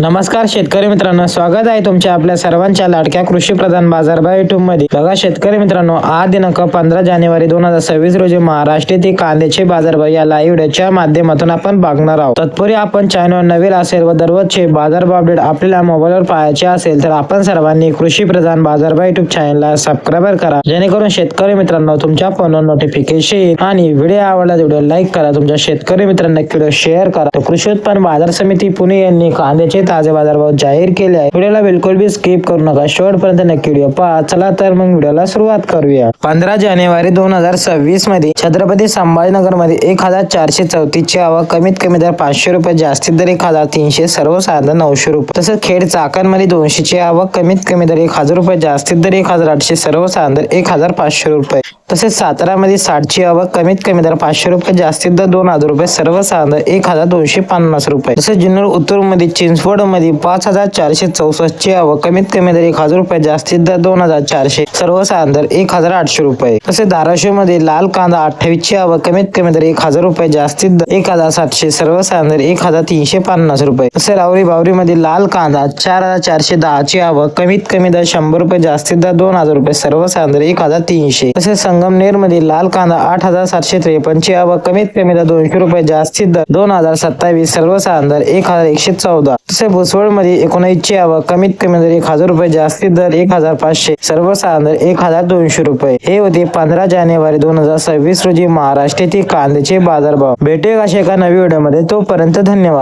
नमस्कार शेतकरी मित्रांनो स्वागत आहे तुमच्या आपल्या सर्वांच्या लाडक्या कृषी प्रधान बाजारभाव युट्यूबमध्ये. बघा शेतकरी मित्रांनो आज दिनांक पंधरा जानेवारी दोन हजार सव्वीस रोजी महाराष्ट्र येथे कांद्याचे बाजारभाव या लाईव्ह व्हिडिओच्या माध्यमातून आपण बघणार आहोत. तत्पूर्वी आपण चॅनल नवीन असेल व दररोजचे बाजारभाव अपडेट आपल्याला मोबाईलवर पाहायचे असेल तर आपण सर्वांनी कृषी प्रधान बाजारभाव युट्यूब चॅनलला सबस्क्राईब करा. जेणेकरून शेतकरी मित्रांनो तुमच्या फोनवर नोटिफिकेशन येईल आणि व्हिडिओ आवडला व्हिडिओ लाईक करा. तुमच्या शेतकरी मित्रांना व्हिडिओ शेअर करा. कृषी उत्पन्न बाजार समिती पुणे यांनी कांद्याचे ताजे बाजारभाव जाहीर केले आहे व्हिडिओला बिलकुल बी स्किप करू नका. शेवटपर्यंत नक्की व्हिडिओ पहा. चला तर मग व्हिडिओला सुरुवात करूया. पंधरा जानेवारी दोन हजार सव्वीसमध्ये छत्रपती संभाजीनगरमध्ये एक हजार चारशे चौतीस ची आवक कमीत कमी दर पाचशे रुपये जास्तीत दर एक हजार तीनशे सर्वसाधारण नऊशे रुपये. तसंच खेड चाकणमध्ये दोनशे ची आवक कमीत कमी दर एक हजार रुपये जास्तीत दर एक हजार आठशे सर्वसाधारण एक हजार पाचशे रुपये. तसेच सातारामध्ये साठची आवक कमीत कमी दर पाचशे रुपये जास्तीत दर दोन हजार रुपये सर्वसाधारण एक हजार दोनशे पन्नास रुपये. तसेच जुन्नर उत्तरमध्ये चिंचवडमध्ये पाच हजार चारशे चौसष्ट ची आवक कमीत कमी दर एक हजार रुपये जास्तीत दर दोन हजार चारशे सर्वसाधारण दर एक हजार आठशे रुपये. तसेच धाराशिवमध्ये लाल कांदा अठ्ठावीस ची आवक कमीत कमी दर एक हजार रुपये जास्तीत दर एक हजार सातशे सर्वसाधारण दर एक हजार तीनशे पन्नास रुपये. तसेच रावरी बावरी मध्ये लाल कांदा चार हजार चारशे दहा ची आवक कमीत कमी दर शंभर रुपये जास्तीत दर दोन हजार रुपये सर्वसाधारण एक हजार तीनशे. तसेच संगमनेर मध्ये लाल कांदा आठ हजार सातशे त्रेपन्नची आवक. कमीत कमी दर दोनशे रुपये जास्तीत दर. दोन हजार सत्तावीस सर्वसाधारण दर एक हजार एकशे चौदा. तसे भुसवळमध्ये एकोणऐंशी आवक. कमीत कमी दर एक हजार रुपये जास्तीत दर एक हजार पाचशे. सर्वसाधारण दर एक हजार दोनशे रुपये. हे होते पंधरा जानेवारी दोन हजार सव्वीस रोजी महाराष्ट्रातील कांद्याचे बाजारभाव. भेटूया अशा एका नवी व्हिडिओमध्ये. तोपर्यंत धन्यवाद.